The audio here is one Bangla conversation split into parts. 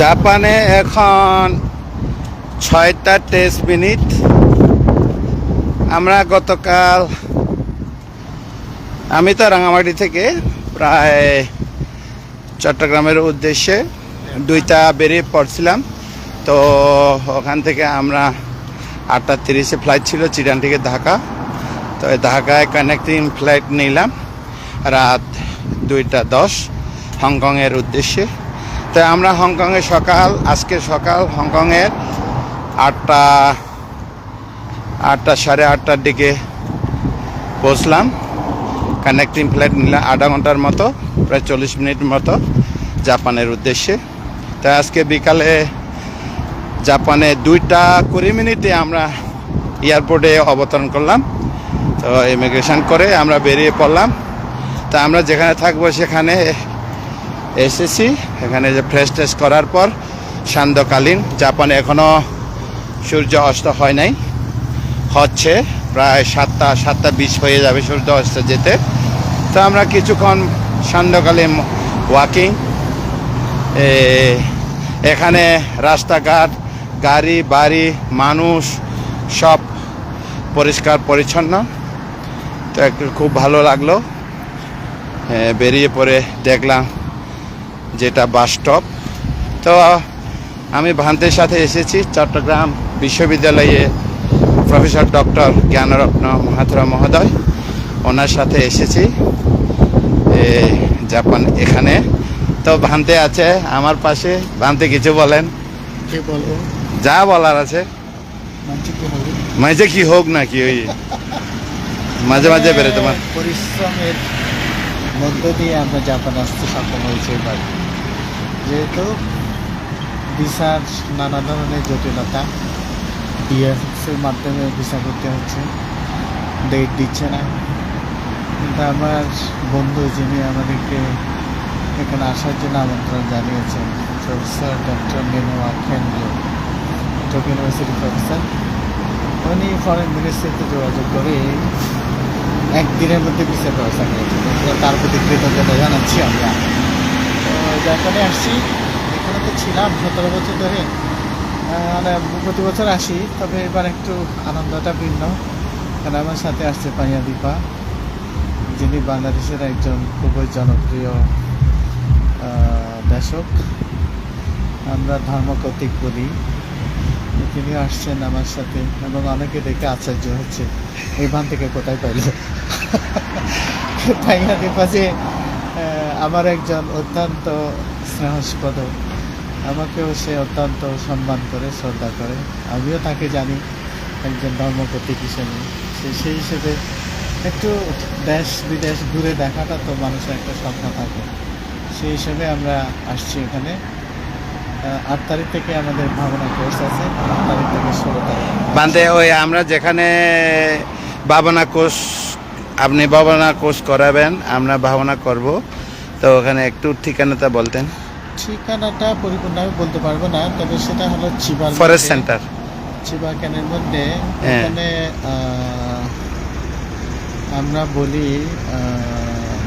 জাপানে এখন ছয়টা তেইশ মিনিট আমরা গতকাল, আমি তো রাঙামাটি থেকে প্রায় চট্টগ্রামের উদ্দেশ্যে দুইটা বেরিয়ে পড়ছিলাম। তো ওখান থেকে আমরা আটটা তিরিশে ফ্লাইট ছিল চিরান থেকে ঢাকা। তো ঢাকায় কানেক্টিং ফ্লাইট নিলাম রাত দুইটা দশ, হংকংয়ের উদ্দেশ্যে। তো আমরা হংকংয়ে সকাল, আজকে সকাল হংকংয়ের আটটা আটটা সাড়ে আটটার দিকে পৌঁছলাম। কানেক্টিং ফ্লাইট নিলাম আধা ঘণ্টার মতো, প্রায় চল্লিশ মিনিট মতো জাপানের উদ্দেশ্যে। তাই আজকে বিকালে জাপানে দুইটা কুড়ি মিনিটে আমরা এয়ারপোর্টে অবতরণ করলাম। তো ইমিগ্রেশন করে আমরা বেরিয়ে পড়লাম। তা আমরা যেখানে থাকব সেখানে এসেছি এখানে যে ফ্রেশ ট্রেশ করার পর সান্ধ্যকালীন, জাপানে এখনও সূর্য অস্ত হয় নাই। হচ্ছে প্রায় সাতটা সাতটা বিশ হয়ে যাবে সূর্য অস্ত যেতে। তো আমরা কিছুক্ষণ সান্ধ্যকালীন ওয়াকিং এখানে রাস্তাঘাট, গাড়ি, বাড়ি, মানুষ সব পরিষ্কার, পরিচ্ছন্ন। তো একটু খুব ভালো লাগল। বেরিয়ে পড়ে দেখলাম যেটা বাস স্টপ। তো আমি ভান্তের সাথে এসেছি চট্টগ্রাম বিশ্ববিদ্যালয়ে প্রফেসর ডক্টর জ্ঞানরত্ন মাহাত্রা মহোদয়। ওনার সাথে এসেছি এ, জাপান এখানে। তো ভান্তে আছে আমার পাশে। ভান্তে কিছু বলেন। যা বলার আছে। মাঝে কি হোক নাকি ওই মাঝে মাঝে বেরো তোমার। পরিশ্রমের মধ্য দিয়ে আমরা জাপান আসতে সক্ষম হয়েছি যেহেতু ভিসার নানা ধরনের জটিলতা ডিএফএক্সের মাধ্যমে ভিসা করতে হচ্ছে ডেট দিচ্ছে না। কিন্তু আমার বন্ধু যিনি আমাদেরকে এখানে আসার জন্য আমন্ত্রণ জানিয়েছেন প্রফেসর ডক্টর মেনোয়া কেন্দ্র টোকিও ইউনিভার্সিটি প্রফেসর উনি ফরেন মিনিস্ট্রিতে যোগাযোগ করে একদিনের মধ্যে ভিসা ব্যবস্থা করেছেন। তার প্রতি কৃতজ্ঞতা জানাচ্ছি আমরা। জাপানে আসছি এখানে তো ছিলাম সতেরো বছর ধরে। মানে প্রতি বছর আসি, তবে এবার একটু আনন্দটা ভিন্ন। কারণ আমার সাথে আসছে পাইয়া দীপা, যিনি বাংলাদেশের একজন খুবই জনপ্রিয় দেশক আমরা ধর্মকতিক বলি। তিনি আসছেন আমার সাথে এবং অনেকে দেখে আশ্চর্য হচ্ছে এই বান থেকে কোথায় পাইল? না দীপা যে আমার একজন অত্যন্ত স্নেহস্পদ। আমাকেও সে অত্যন্ত সম্মান করে, শ্রদ্ধা করে। আমিও তাকে জানি, একজন ধর্মপ্রতীক হিসেবে। সে সেই হিসেবে একটু দেশ বিদেশ ঘুরে দেখাটা তো মানুষের একটা স্বপ্ন থাকে। সেই হিসেবে আমরা আসছি এখানে। আট তারিখ থেকে আমাদের ভাবনা কোর্স আছে। আট তারিখ থেকে ষোলো তারিখ ওই আমরা যেখানে ভাবনা কোর্স আপনি ভাবনা কোর্স করাবেন, আমরা ভাবনা করব। তো ওখানে একটু ঠিকানাটা বলতেন। ঠিকানাটা পরিপূর্ণভাবে বলতে পারব না তবে সেটা হলো চিবার ফরেস্ট সেন্টার চিবা ক্যানের মধ্যে হ্যাঁ। এখানে আমরা বলি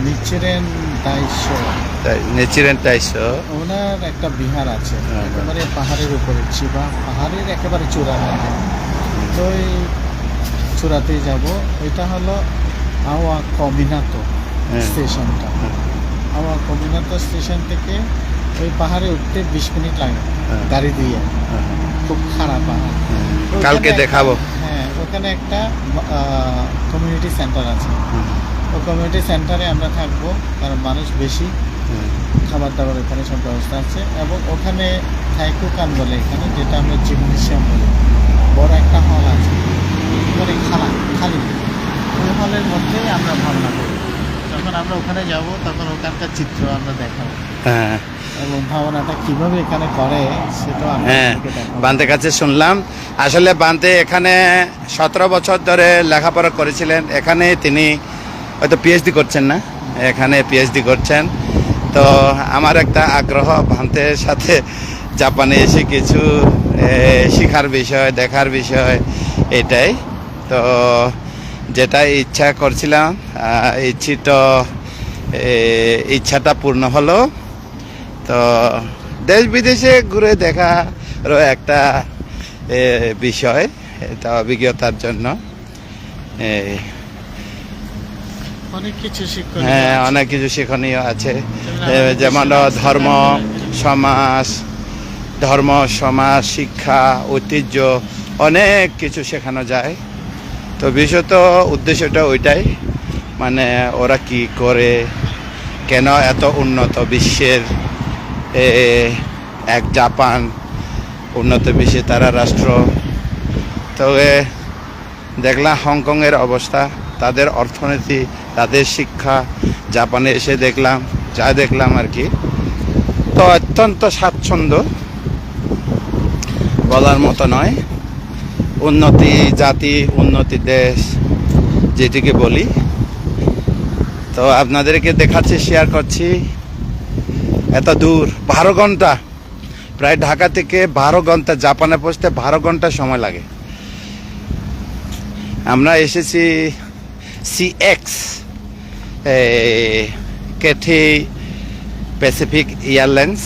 নিচেরেন দাইশো নেচিরেন টাইসো ওনার একটা বিহার আছে হ্যাঁ, একেবারে পাহাড়ের উপরে চিবা পাহাড়ের একেবারে চূড়া তো ওই চূড়াতেই যাব। এটা হলো আওয়া কমিনাতো হ্যাঁ। স্টেশনটা। হ্যাঁ। আওয়া কমিনাতো স্টেশন থেকে ওই পাহাড়ে উঠতে বিশ মিনিট লাগে হ্যাঁ। গাড়ি দিয়ে। খুব খারাপ পাহাড়। কালকে দেখাবো। হ্যাঁ ওখানে একটা কমিউনিটি সেন্টার আছে। ও কমিউনিটি সেন্টারে আমরা থাকব কারণ মানুষ বেশি। খাবার দাবার ওখানে সব ব্যবস্থা আছে। এবং ওখানে থাইকুকান বলে এখানে যেটা আমরা জিমনেশিয়াম বলি। বড় একটা হল আছে। একেবারে খালা খালি। ওই হলের মধ্যেই আমরা ভাবনা করি। যখন আমরা ওখানে যাব তখন ওখানকার চিত্র আমরা দেখাবো। হ্যাঁ। এবং ভাবনাটা কীভাবে এখানে করে আমরা হ্যাঁ বান্তের কাছে শুনলাম। আসলে বান্তে এখানে সতেরো বছর ধরে লেখাপড়া করেছিলেন। এখানে তিনি হয়তো পিএইচডি করছেন না? এখানে পিএইচডি করছেন। তো আমার একটা আগ্রহ ভান্তের সাথে জাপানে এসে কিছু শেখার বিষয় দেখার বিষয় এটাই। তো যেটা ইচ্ছা করছিলাম ইচ্ছিত ইচ্ছাটা পূর্ণ হলো। তো দেশ বিদেশে ঘুরে দেখারও একটা বিষয় এটা অভিজ্ঞতার জন্য। অনেক কিছু হ্যাঁ অনেক কিছু শিক্ষণীয় আছে। যেমন ধর্ম সমাজ ধর্ম সমাজ শিক্ষা ঐতিহ্য অনেক কিছু শেখানো যায়। তো বিশেষত উদ্দেশ্যটা ওইটাই মানে ওরা কি করে, কেন এত উন্নত বিশ্বের এক জাপান, উন্নত বিশ্বে তারা রাষ্ট্র। তবে দেখলাম হংকংয়ের অবস্থা, তাদের অর্থনীতি, তাদের শিক্ষা, জাপানে এসে দেখলাম, যা দেখলাম আর কি। তো অত্যন্ত স্বাচ্ছন্দ্য, বলার মতো নয়। উন্নতি জাতি, উন্নতি দেশ, যেটিকে বলি। তো আপনাদেরকে দেখাচ্ছি শেয়ার করছি। এত দূর, বারো ঘণ্টা। প্রায় ঢাকা থেকে বারো ঘণ্টা, জাপানে পৌঁছতে বারো ঘণ্টা সময় লাগে। আমরা এসেছি C X Cathay Pacific Airlines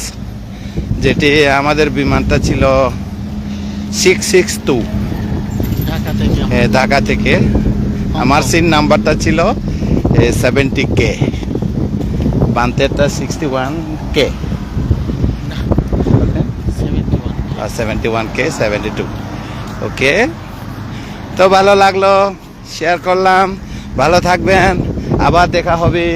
যেটি আমাদের বিমানটা ছিল সিক্স সিক্স টু ঢাকা থেকে। আমার সিট নাম্বারটা ছিল seventy K বান্তেরটা sixty one K seventy one K seventy two okay তো ভালো লাগল শেয়ার করলাম। ভালো থাকবেন। আবার দেখা হবে।